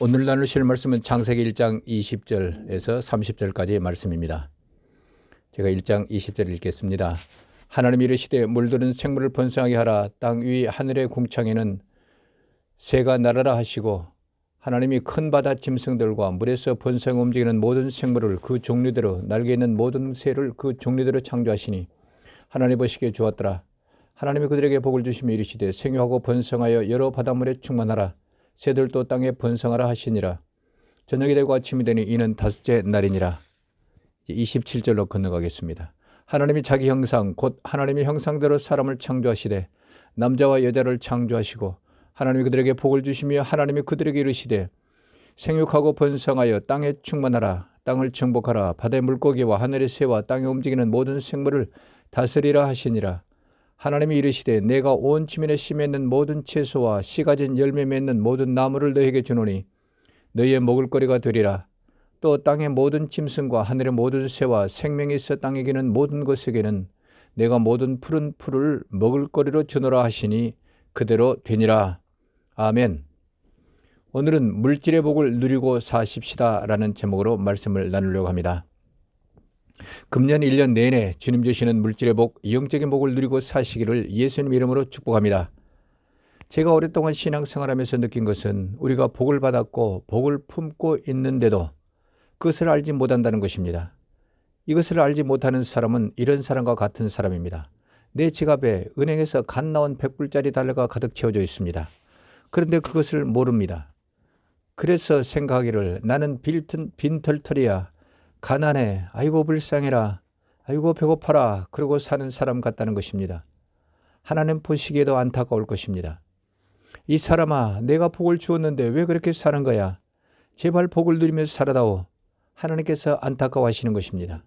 오늘 나누실 말씀은 창세기 1장 20절에서 30절까지의 말씀입니다. 제가 1장 20절 읽겠습니다. 하나님이 이르시되 물들은 생물을 번성하게 하라 땅 위 하늘의 궁창에는 새가 날아라 하시고 하나님이 큰 바다 짐승들과 물에서 번성 움직이는 모든 생물을 그 종류대로 날개 있는 모든 새를 그 종류대로 창조하시니 하나님 보시기에 좋았더라. 하나님이 그들에게 복을 주시며 이르시되 생육하고 번성하여 여러 바닷물에 충만하라. 새들도 땅에 번성하라 하시니라. 저녁이 되고 아침이 되니 이는 다섯째 날이니라. 27절로 건너가겠습니다. 하나님이 자기 형상 곧 하나님의 형상대로 사람을 창조하시되 남자와 여자를 창조하시고 하나님이 그들에게 복을 주시며 하나님이 그들에게 이르시되 생육하고 번성하여 땅에 충만하라 땅을 정복하라 바다의 물고기와 하늘의 새와 땅에 움직이는 모든 생물을 다스리라 하시니라 하나님이 이르시되 내가 온 지면에 심에 있는 모든 채소와 씨 가진 열매 맺는 모든 나무를 너에게 주노니 너희의 먹을거리가 되리라 또 땅의 모든 짐승과 하늘의 모든 새와 생명이 있어 땅에 기는 모든 것에게는 내가 모든 푸른 풀을 먹을거리로 주노라 하시니 그대로 되니라. 아멘. 오늘은 물질의 복을 누리고 사십시다라는 제목으로 말씀을 나누려고 합니다. 금년 1년 내내 주님 주시는 물질의 복, 영적인 복을 누리고 사시기를 예수님 이름으로 축복합니다. 제가 오랫동안 신앙생활하면서 느낀 것은 우리가 복을 받았고 복을 품고 있는데도 그것을 알지 못한다는 것입니다. 이것을 알지 못하는 사람은 이런 사람과 같은 사람입니다. 내 지갑에 은행에서 갓 나온 100불짜리 달러가 가득 채워져 있습니다. 그런데 그것을 모릅니다. 그래서 생각하기를 나는 빈, 빈털털이야. 가난해. 아이고 불쌍해라. 아이고 배고파라. 그러고 사는 사람 같다는 것입니다. 하나님 보시기에도 안타까울 것입니다. 이 사람아, 내가 복을 주었는데 왜 그렇게 사는 거야? 제발 복을 누리면서 살아다오. 하나님께서 안타까워하시는 것입니다.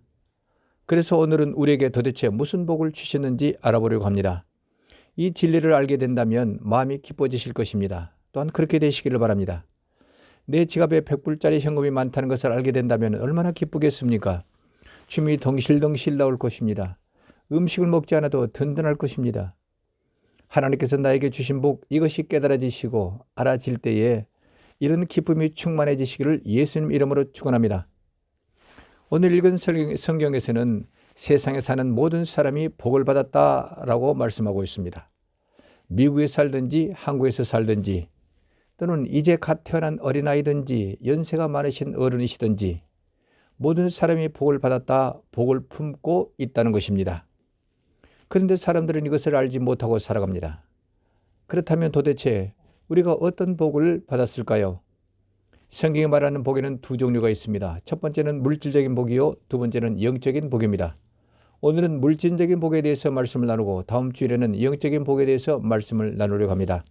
그래서 오늘은 우리에게 도대체 무슨 복을 주셨는지 알아보려고 합니다. 이 진리를 알게 된다면 마음이 기뻐지실 것입니다. 또한 그렇게 되시기를 바랍니다. 내 지갑에 100불짜리 현금이 많다는 것을 알게 된다면 얼마나 기쁘겠습니까? 춤이 덩실덩실 나올 것입니다. 음식을 먹지 않아도 든든할 것입니다. 하나님께서 나에게 주신 복 이것이 깨달아지시고 알아질 때에 이런 기쁨이 충만해지시기를 예수님 이름으로 축원합니다. 오늘 읽은 성경에서는 세상에 사는 모든 사람이 복을 받았다라고 말씀하고 있습니다. 미국에 살든지 한국에서 살든지 또는 이제 갓 태어난 어린아이든지 연세가 많으신 어른이시든지 모든 사람이 복을 받았다, 복을 품고 있다는 것입니다. 그런데 사람들은 이것을 알지 못하고 살아갑니다. 그렇다면 도대체 우리가 어떤 복을 받았을까요? 성경이 말하는 복에는 두 종류가 있습니다. 첫 번째는 물질적인 복이요, 두 번째는 영적인 복입니다. 오늘은 물질적인 복에 대해서 말씀을 나누고 다음 주일에는 영적인 복에 대해서 말씀을 나누려고 합니다.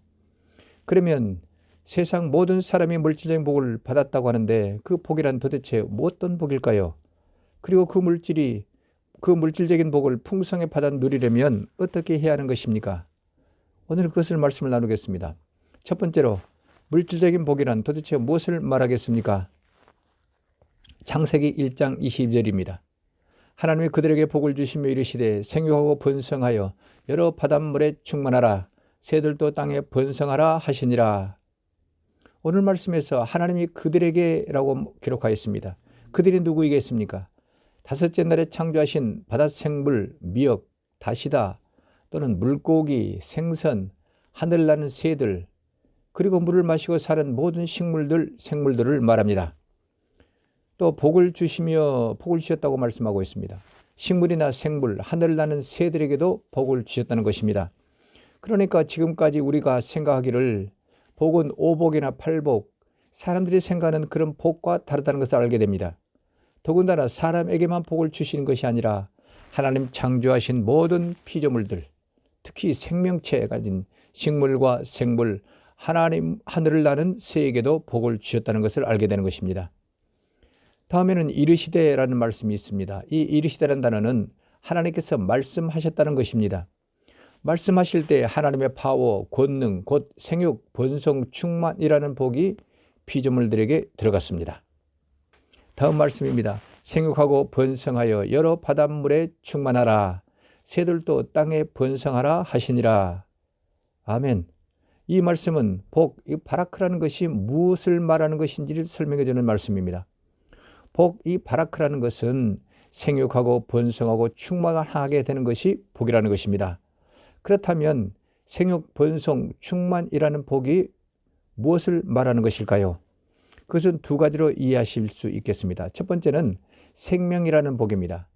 그러면 세상 모든 사람이 물질적인 복을 받았다고 하는데 그 복이란 도대체 어떤 복일까요? 그리고 그 물질이 그 물질적인 복을 풍성히 받아 누리려면 어떻게 해야 하는 것입니까? 오늘 그것을 말씀을 나누겠습니다. 첫 번째로 물질적인 복이란 도대체 무엇을 말하겠습니까? 창세기 1장 20절입니다. 하나님이 그들에게 복을 주시며 이르시되 생육하고 번성하여 여러 바닷물에 충만하라 새들도 땅에 번성하라 하시니라. 오늘 말씀에서 하나님이 그들에게라고 기록하였습니다. 그들이 누구이겠습니까? 다섯째 날에 창조하신 바닷 생물, 미역, 다시다 또는 물고기, 생선, 하늘 나는 새들, 그리고 물을 마시고 사는 모든 식물들, 생물들을 말합니다. 또 복을 주시며 복을 주셨다고 말씀하고 있습니다. 식물이나 생물, 하늘 나는 새들에게도 복을 주셨다는 것입니다. 그러니까 지금까지 우리가 생각하기를 복은 오복이나 팔복, 사람들이 생각하는 그런 복과 다르다는 것을 알게 됩니다. 더군다나 사람에게만 복을 주시는 것이 아니라 하나님 창조하신 모든 피조물들, 특히 생명체에 가진 식물과 생물, 하나님 하늘을 나는 새에게도 복을 주셨다는 것을 알게 되는 것입니다. 다음에는 이르시되라는 말씀이 있습니다. 이 이르시되라는 단어는 하나님께서 말씀하셨다는 것입니다. 말씀하실 때 하나님의 파워, 권능, 곧 생육, 번성, 충만이라는 복이 피조물들에게 들어갔습니다. 다음 말씀입니다. 생육하고 번성하여 여러 바닷물에 충만하라. 새들도 땅에 번성하라 하시니라. 아멘. 이 말씀은 복, 이 바라크라는 것이 무엇을 말하는 것인지를 설명해 주는 말씀입니다. 복, 이 바라크라는 것은 생육하고 번성하고 충만하게 되는 것이 복이라는 것입니다. 그렇다면 생육, 번성, 충만이라는 복이 무엇을 말하는 것일까요? 그것은 두 가지로 이해하실 수 있겠습니다. 첫 번째는 생명이라는 복입니다.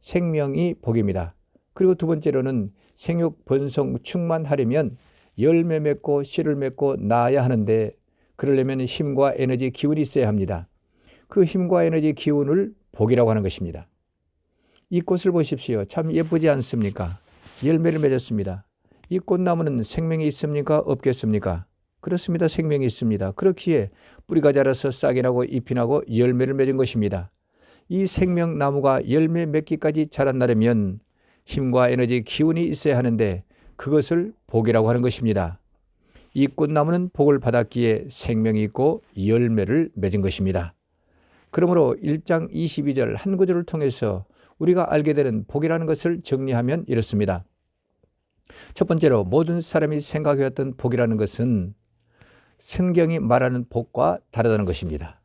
생명이 복입니다. 그리고 두 번째로는 생육, 번성, 충만하려면 열매 맺고 씨를 맺고 나아야 하는데 그러려면 힘과 에너지, 기운이 있어야 합니다. 그 힘과 에너지, 기운을 복이라고 하는 것입니다. 이 꽃을 보십시오. 참 예쁘지 않습니까? 열매를 맺었습니다. 이 꽃나무는 생명이 있습니까? 없겠습니까? 그렇습니다. 생명이 있습니다. 그렇기에 뿌리가 자라서 싹이 나고 잎이 나고 열매를 맺은 것입니다. 이 생명나무가 열매 맺기까지 자란다면 힘과 에너지, 기운이 있어야 하는데 그것을 복이라고 하는 것입니다. 이 꽃나무는 복을 받았기에 생명이 있고 열매를 맺은 것입니다. 그러므로 1장 22절 한 구절을 통해서 우리가 알게 되는 복이라는 것을 정리하면 이렇습니다. 첫 번째로 모든 사람이 생각해왔던 복이라는 것은 성경이 말하는 복과 다르다는 것입니다.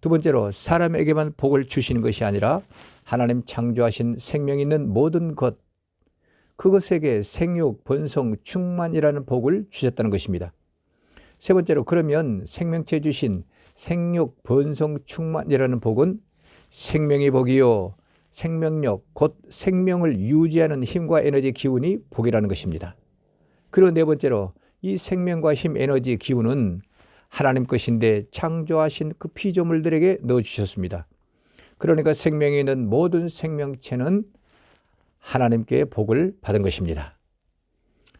두 번째로 사람에게만 복을 주시는 것이 아니라 하나님 창조하신 생명 있는 모든 것, 그것에게 생육, 번성, 충만이라는 복을 주셨다는 것입니다. 세 번째로 그러면 생명체 주신 생육, 번성, 충만이라는 복은 생명의 복이요. 생명력, 곧 생명을 유지하는 힘과 에너지 기운이 복이라는 것입니다. 그리고 네 번째로 이 생명과 힘, 에너지, 기운은 하나님 것인데 창조하신 그 피조물들에게 넣어주셨습니다. 그러니까 생명에 있는 모든 생명체는 하나님께 복을 받은 것입니다.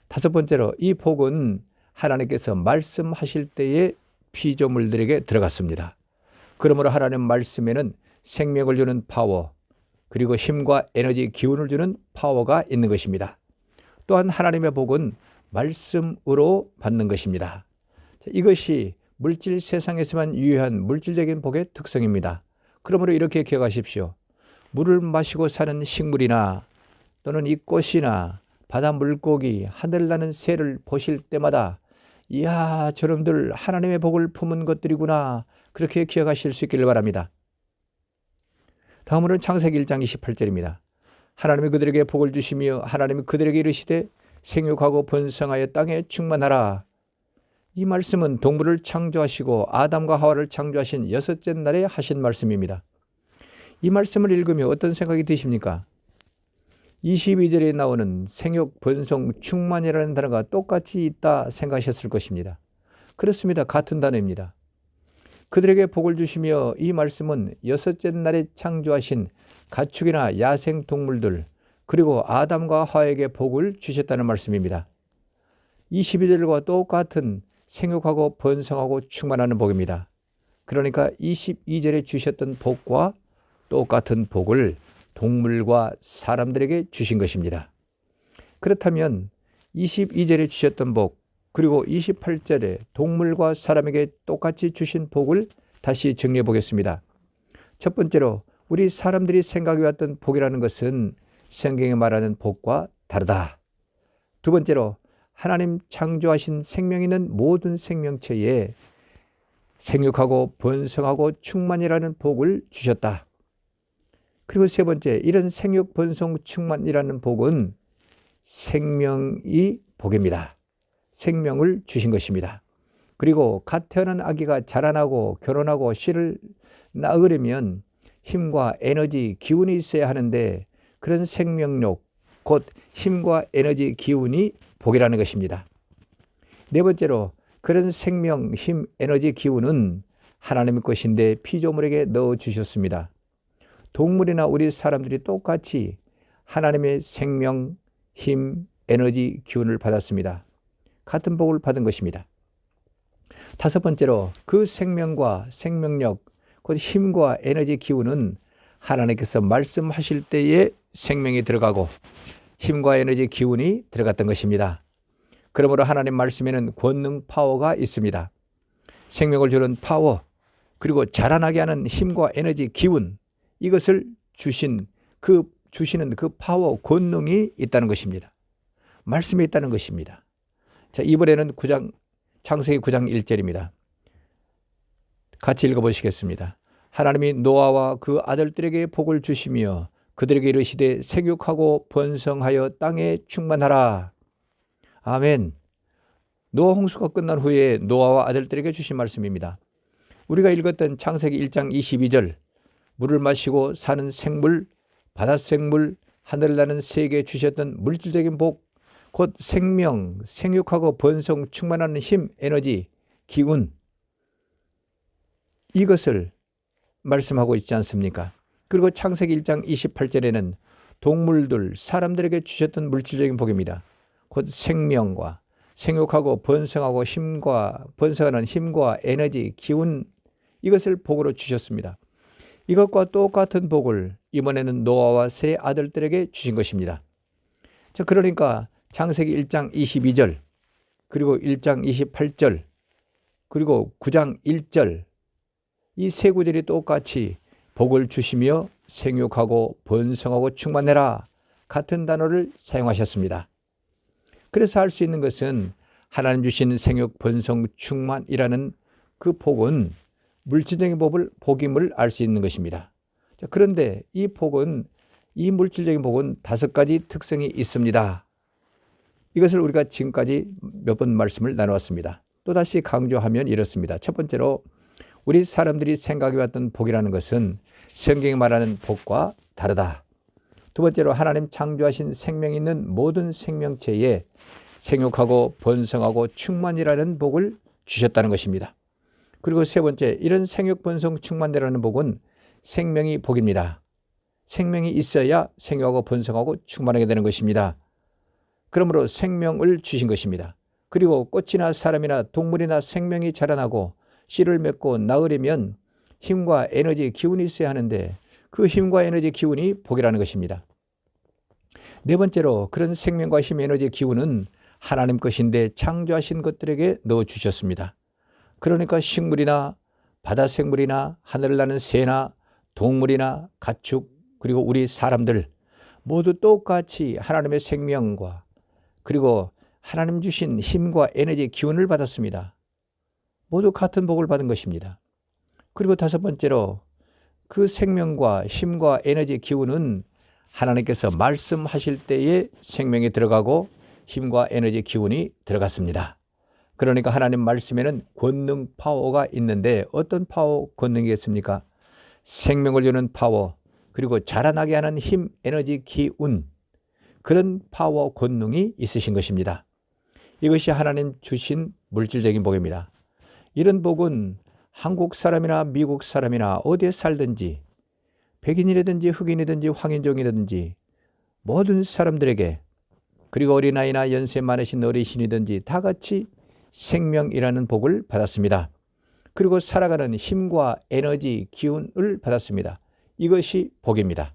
다섯 번째로 이 복은 하나님께서 말씀하실 때에 피조물들에게 들어갔습니다. 그러므로 하나님 말씀에는 생명을 주는 파워, 그리고 힘과 에너지, 기운을 주는 파워가 있는 것입니다. 또한 하나님의 복은 말씀으로 받는 것입니다. 이것이 물질 세상에서만 유효한 물질적인 복의 특성입니다. 그러므로 이렇게 기억하십시오. 물을 마시고 사는 식물이나 또는 이 꽃이나 바다 물고기, 하늘 나는 새를 보실 때마다 이야, 저놈들 하나님의 복을 품은 것들이구나. 그렇게 기억하실 수 있기를 바랍니다. 다음으로는 창세기 1장 28절입니다. 하나님이 그들에게 복을 주시며 하나님이 그들에게 이르시되 생육하고 번성하여 땅에 충만하라. 이 말씀은 동물을 창조하시고 아담과 하와를 창조하신 여섯째 날에 하신 말씀입니다. 이 말씀을 읽으며 어떤 생각이 드십니까? 22절에 나오는 생육, 번성, 충만이라는 단어가 똑같이 있다 생각하셨을 것입니다. 그렇습니다. 같은 단어입니다. 그들에게 복을 주시며 이 말씀은 여섯째 날에 창조하신 가축이나 야생 동물들 그리고 아담과 하에게 복을 주셨다는 말씀입니다. 22절과 똑같은 생육하고 번성하고 충만하는 복입니다. 그러니까 22절에 주셨던 복과 똑같은 복을 동물과 사람들에게 주신 것입니다. 그렇다면 22절에 주셨던 복, 그리고 28절에 동물과 사람에게 똑같이 주신 복을 다시 정리해 보겠습니다. 첫 번째로 우리 사람들이 생각해 왔던 복이라는 것은 성경에 말하는 복과 다르다. 두 번째로 하나님 창조하신 생명 있는 모든 생명체에 생육하고 번성하고 충만이라는 복을 주셨다. 그리고 세 번째, 이런 생육, 번성, 충만이라는 복은 생명이 복입니다. 생명을 주신 것입니다. 그리고 갓 태어난 아기가 자라나고 결혼하고 씨를 낳으려면 힘과 에너지, 기운이 있어야 하는데 그런 생명력, 곧 힘과 에너지, 기운이 복이라는 것입니다. 네 번째로 그런 생명, 힘, 에너지, 기운은 하나님의 것인데 피조물에게 넣어 주셨습니다. 동물이나 우리 사람들이 똑같이 하나님의 생명, 힘, 에너지, 기운을 받았습니다. 같은 복을 받은 것입니다. 다섯 번째로 그 생명과 생명력, 곧 힘과 에너지, 기운은 하나님께서 말씀하실 때에 생명이 들어가고 힘과 에너지, 기운이 들어갔던 것입니다. 그러므로 하나님 말씀에는 권능 파워가 있습니다. 생명을 주는 파워, 그리고 자라나게 하는 힘과 에너지, 기운, 이것을 주신 그 주시는 그 파워 권능이 있다는 것입니다. 말씀에 있다는 것입니다. 자, 이번에는 9장 창세기 9장 1절입니다. 같이 읽어보시겠습니다. 하나님이 노아와 그 아들들에게 복을 주시며 그들에게 이르시되 생육하고 번성하여 땅에 충만하라. 아멘. 노아 홍수가 끝난 후에 노아와 아들들에게 주신 말씀입니다. 우리가 읽었던 창세기 1장 22절 물을 마시고 사는 생물, 바닷 생물, 하늘 나는 세계에 주셨던 물질적인 복, 곧 생명, 생육하고 번성, 충만하는 힘, 에너지, 기운 이것을 말씀하고 있지 않습니까? 그리고 창세기 1장 28절에는 동물들, 사람들에게 주셨던 물질적인 복입니다. 곧 생명과 생육하고 번성하고 힘과 번성하는 힘과 에너지, 기운 이것을 복으로 주셨습니다. 이것과 똑같은 복을 이번에는 노아와 세 아들들에게 주신 것입니다. 자, 그러니까 창세기 1장 22절 그리고 1장 28절 그리고 9장 1절 이 세 구절이 똑같이 복을 주시며 생육하고 번성하고 충만해라 같은 단어를 사용하셨습니다. 그래서 할 수 있는 것은 하나님 주신 생육 번성 충만이라는 그 복은 물질적인 복을 복임을 알 수 있는 것입니다. 자, 그런데 이 복은 이 물질적인 복은 다섯 가지 특성이 있습니다. 이것을 우리가 지금까지 몇 번 말씀을 나누었습니다. 또다시 강조하면 이렇습니다. 첫 번째로 우리 사람들이 생각해 왔던 복이라는 것은 성경이 말하는 복과 다르다. 두 번째로 하나님 창조하신 생명 있는 모든 생명체에 생육하고 번성하고 충만이라는 복을 주셨다는 것입니다. 그리고 세 번째, 이런 생육 번성 충만이라는 복은 생명이 복입니다. 생명이 있어야 생육하고 번성하고 충만하게 되는 것입니다. 그러므로 생명을 주신 것입니다. 그리고 꽃이나 사람이나 동물이나 생명이 자라나고 씨를 맺고 나으려면 힘과 에너지, 기운이 있어야 하는데 그 힘과 에너지, 기운이 복이라는 것입니다. 네 번째로 그런 생명과 힘, 에너지, 기운은 하나님 것인데 창조하신 것들에게 넣어 주셨습니다. 그러니까 식물이나 바다 생물이나 하늘을 나는 새나 동물이나 가축 그리고 우리 사람들 모두 똑같이 하나님의 생명과 그리고 하나님 주신 힘과 에너지 기운을 받았습니다. 모두 같은 복을 받은 것입니다. 그리고 다섯 번째로 그 생명과 힘과 에너지 기운은 하나님께서 말씀하실 때에 생명이 들어가고 힘과 에너지 기운이 들어갔습니다. 그러니까 하나님 말씀에는 권능 파워가 있는데 어떤 파워 권능이 겠습니까? 생명을 주는 파워, 그리고 자라나게 하는 힘, 에너지, 기운, 그런 파워 권능이 있으신 것입니다. 이것이 하나님 주신 물질적인 복입니다. 이런 복은 한국 사람이나 미국 사람이나 어디에 살든지 백인이라든지 흑인이든지 황인종이라든지 모든 사람들에게 그리고 어린아이나 연세 많으신 어르신이든지 다 같이 생명이라는 복을 받았습니다. 그리고 살아가는 힘과 에너지, 기운을 받았습니다. 이것이 복입니다.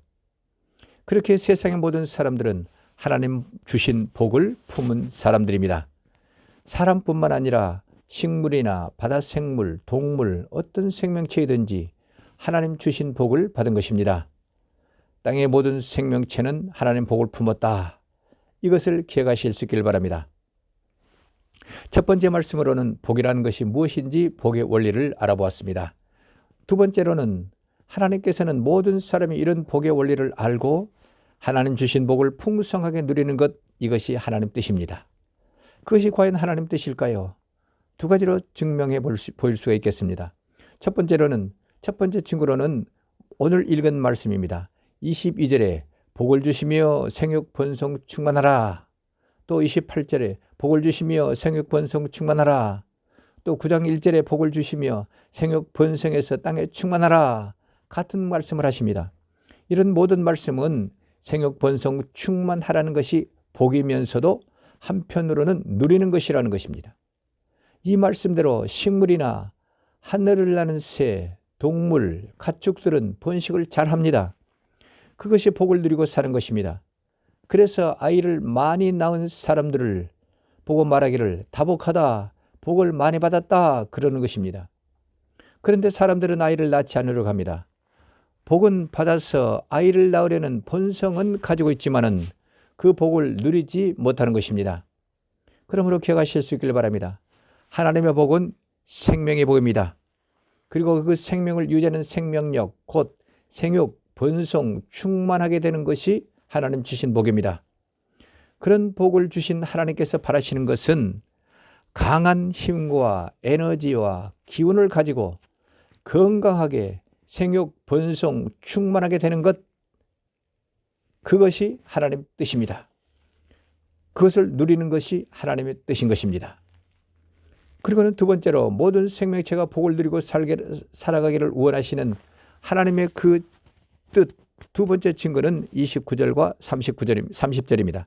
그렇게 세상의 모든 사람들은 하나님 주신 복을 품은 사람들입니다. 사람뿐만 아니라 식물이나 바다 생물, 동물, 어떤 생명체이든지 하나님 주신 복을 받은 것입니다. 땅의 모든 생명체는 하나님 복을 품었다. 이것을 기억하실 수 있길 바랍니다. 첫 번째 말씀으로는 복이라는 것이 무엇인지 복의 원리를 알아보았습니다. 두 번째로는 하나님께서는 모든 사람이 이런 복의 원리를 알고 하나님 주신 복을 풍성하게 누리는 것 이것이 하나님 뜻입니다. 그것이 과연 하나님 뜻일까요? 두 가지로 증명해 볼 수, 보일 수가 있겠습니다. 첫 번째로는 첫 번째 친구로는 오늘 읽은 말씀입니다. 22절에 복을 주시며 생육 번성 충만하라. 또 28절에 복을 주시며 생육 번성 충만하라. 또 9장 1절에 복을 주시며 생육 번성에서 땅에 충만하라. 같은 말씀을 하십니다. 이런 모든 말씀은 생육 번성 충만하라는 것이 복이면서도 한편으로는 누리는 것이라는 것입니다. 이 말씀대로 식물이나 하늘을 나는 새, 동물, 가축들은 번식을 잘 합니다. 그것이 복을 누리고 사는 것입니다. 그래서 아이를 많이 낳은 사람들을 보고 말하기를 다복하다, 복을 많이 받았다, 그러는 것입니다. 그런데 사람들은 아이를 낳지 않으려고 합니다. 복은 받아서 아이를 낳으려는 본성은 가지고 있지만은 그 복을 누리지 못하는 것입니다. 그러므로 기억하실 수 있길 바랍니다. 하나님의 복은 생명의 복입니다. 그리고 그 생명을 유지하는 생명력, 곧 생육, 번성, 충만하게 되는 것이 하나님 주신 복입니다. 그런 복을 주신 하나님께서 바라시는 것은 강한 힘과 에너지와 기운을 가지고 건강하게 생육, 번성, 충만하게 되는 것, 그것이 하나님 뜻입니다. 그것을 누리는 것이 하나님의 뜻인 것입니다. 그리고는 두 번째로 모든 생명체가 복을 누리고 살게, 살아가기를 원하시는 하나님의 그 뜻 두 번째 증거는 29절과 39절, 30절입니다.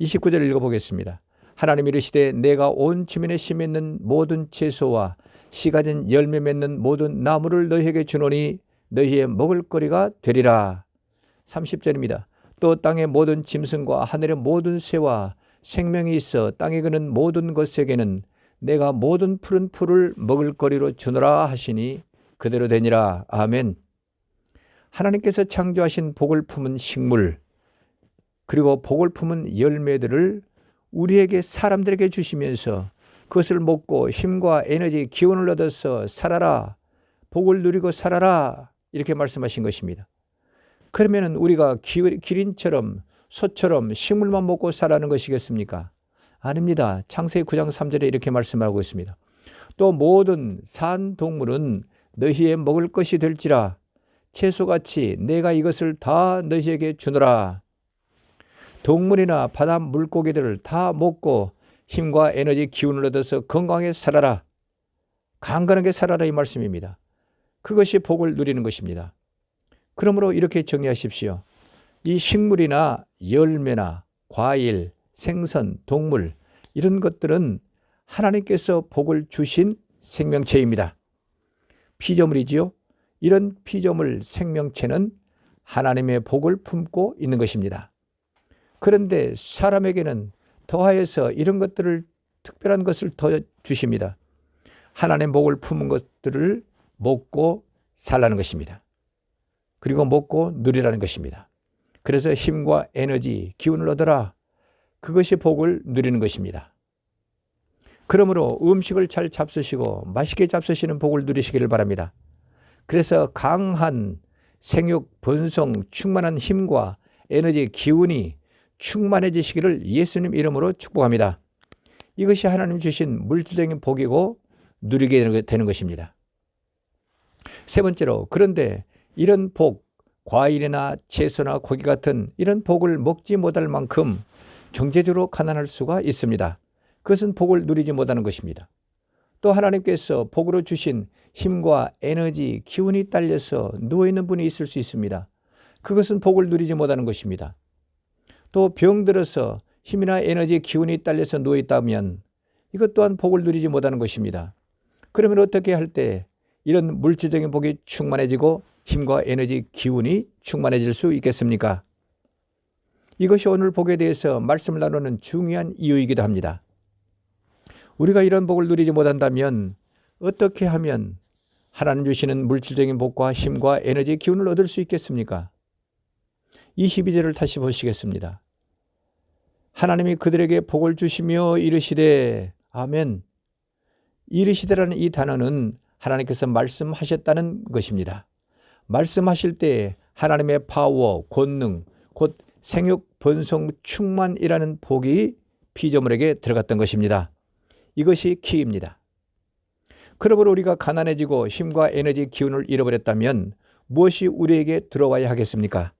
29절 읽어보겠습니다. 하나님 이르시되 내가 온 지면에 심있는 모든 채소와 씨 가 진 열매 맺는 모든 나무를 너희에게 주노니 너희의 먹을거리가 되리라. 30절입니다. 또 땅의 모든 짐승과 하늘의 모든 새와 생명이 있어 땅에 그는 모든 것에게는 내가 모든 푸른 풀을 먹을거리로 주노라 하시니 그대로 되니라. 아멘. 하나님께서 창조하신 복을 품은 식물 그리고 복을 품은 열매들을 우리에게 사람들에게 주시면서 그것을 먹고 힘과 에너지, 기운을 얻어서 살아라. 복을 누리고 살아라. 이렇게 말씀하신 것입니다. 그러면 우리가 기린처럼 소처럼 식물만 먹고 살아는 것이겠습니까? 아닙니다. 창세기 9장 3절에 이렇게 말씀하고 있습니다. 또 모든 산 동물은 너희의 먹을 것이 될지라 채소같이 내가 이것을 다 너희에게 주노라. 동물이나 바다 물고기들을 다 먹고 힘과 에너지 기운을 얻어서 건강하게 살아라. 강건하게 살아라 이 말씀입니다. 그것이 복을 누리는 것입니다. 그러므로 이렇게 정리하십시오. 이 식물이나 열매나 과일, 생선, 동물 이런 것들은 하나님께서 복을 주신 생명체입니다. 피조물이지요. 이런 피조물 생명체는 하나님의 복을 품고 있는 것입니다. 그런데 사람에게는 더하여서 이런 것들을 특별한 것을 더 주십니다. 하나님의 복을 품은 것들을 먹고 살라는 것입니다. 그리고 먹고 누리라는 것입니다. 그래서 힘과 에너지, 기운을 얻어라. 그것이 복을 누리는 것입니다. 그러므로 음식을 잘 잡수시고 맛있게 잡수시는 복을 누리시기를 바랍니다. 그래서 강한 생육, 번성, 충만한 힘과 에너지, 기운이 충만해지시기를 예수님 이름으로 축복합니다. 이것이 하나님 주신 물질적인 복이고 누리게 되는 것입니다. 세 번째로, 그런데 이런 복, 과일이나 채소나 고기 같은 이런 복을 먹지 못할 만큼 경제적으로 가난할 수가 있습니다. 그것은 복을 누리지 못하는 것입니다. 또 하나님께서 복으로 주신 힘과 에너지, 기운이 딸려서 누워있는 분이 있을 수 있습니다. 그것은 복을 누리지 못하는 것입니다. 또 병들어서 힘이나 에너지, 기운이 딸려서 누워 있다면 이것 또한 복을 누리지 못하는 것입니다. 그러면 어떻게 할 때 이런 물질적인 복이 충만해지고 힘과 에너지, 기운이 충만해질 수 있겠습니까? 이것이 오늘 복에 대해서 말씀을 나누는 중요한 이유이기도 합니다. 우리가 이런 복을 누리지 못한다면 어떻게 하면 하나님 주시는 물질적인 복과 힘과 에너지 기운을 얻을 수 있겠습니까? 이 12절을 다시 보시겠습니다. 하나님이 그들에게 복을 주시며 이르시되 아멘. 이르시되라는 이 단어는 하나님께서 말씀하셨다는 것입니다. 말씀하실 때 하나님의 파워, 권능, 곧 생육, 번성, 충만이라는 복이 피조물에게 들어갔던 것입니다. 이것이 키입니다. 그러므로 우리가 가난해지고 힘과 에너지 기운을 잃어버렸다면 무엇이 우리에게 들어와야 하겠습니까?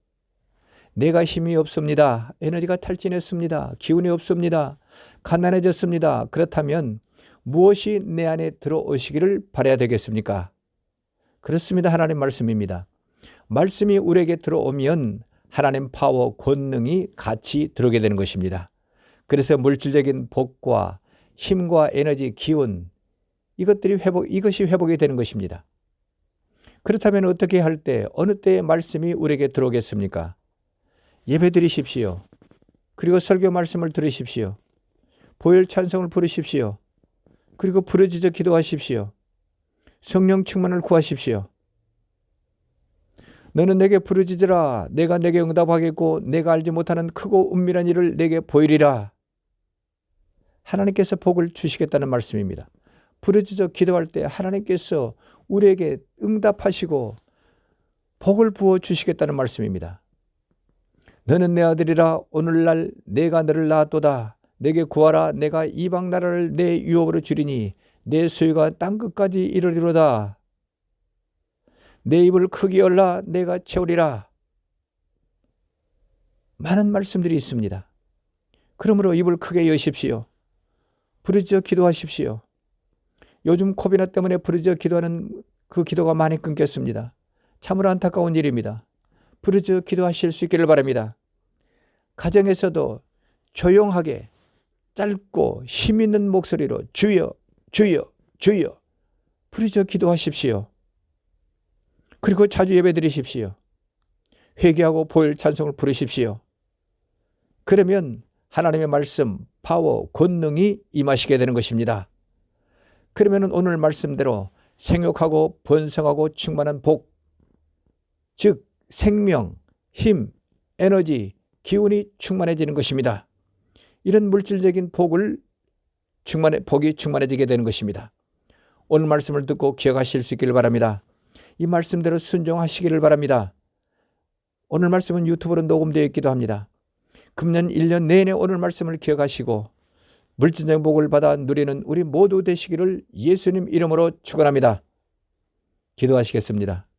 내가 힘이 없습니다. 에너지가 탈진했습니다. 기운이 없습니다. 가난해졌습니다. 그렇다면 무엇이 내 안에 들어오시기를 바라야 되겠습니까? 그렇습니다. 하나님 말씀입니다. 말씀이 우리에게 들어오면 하나님 파워, 권능이 같이 들어오게 되는 것입니다. 그래서 물질적인 복과 힘과 에너지, 기운 이것들이 회복 이것이 회복이 되는 것입니다. 그렇다면 어떻게 할 때 어느 때에 말씀이 우리에게 들어오겠습니까? 예배 드리십시오. 그리고 설교 말씀을 들으십시오. 보혈 찬송을 부르십시오. 그리고 부르짖어 기도하십시오. 성령 충만을 구하십시오. 너는 내게 부르짖으라. 내가 내게 응답하겠고 내가 알지 못하는 크고 은밀한 일을 내게 보이리라. 하나님께서 복을 주시겠다는 말씀입니다. 부르짖어 기도할 때 하나님께서 우리에게 응답하시고 복을 부어 주시겠다는 말씀입니다. 너는 내 아들이라 오늘날 내가 너를 낳았도다. 내게 구하라 내가 이방 나라를 내 유업으로 주리니 내 소유가 땅 끝까지 이르리로다. 내 입을 크게 열라 내가 채우리라. 많은 말씀들이 있습니다. 그러므로 입을 크게 여십시오. 부르짖어 기도하십시오. 요즘 코비나 때문에 부르짖어 기도하는 그 기도가 많이 끊겼습니다. 참으로 안타까운 일입니다. 부르짖어 기도하실 수 있기를 바랍니다. 가정에서도 조용하게 짧고 힘 있는 목소리로 주여 주여 주여 부르짖어 기도하십시오. 그리고 자주 예배 드리십시오. 회개하고 보혈 찬송을 부르십시오. 그러면 하나님의 말씀, 파워, 권능이 임하시게 되는 것입니다. 그러면 오늘 말씀대로 생육하고 번성하고 충만한 복, 즉 생명, 힘, 에너지, 기운이 충만해지는 것입니다. 이런 물질적인 복을 충만해 복이 충만해지게 되는 것입니다. 오늘 말씀을 듣고 기억하실 수 있기를 바랍니다. 이 말씀대로 순종하시기를 바랍니다. 오늘 말씀은 유튜브로 녹음되어 있기도 합니다. 금년 1년 내내 오늘 말씀을 기억하시고 물질적 복을 받아 누리는 우리 모두 되시기를 예수님 이름으로 축원합니다. 기도하시겠습니다.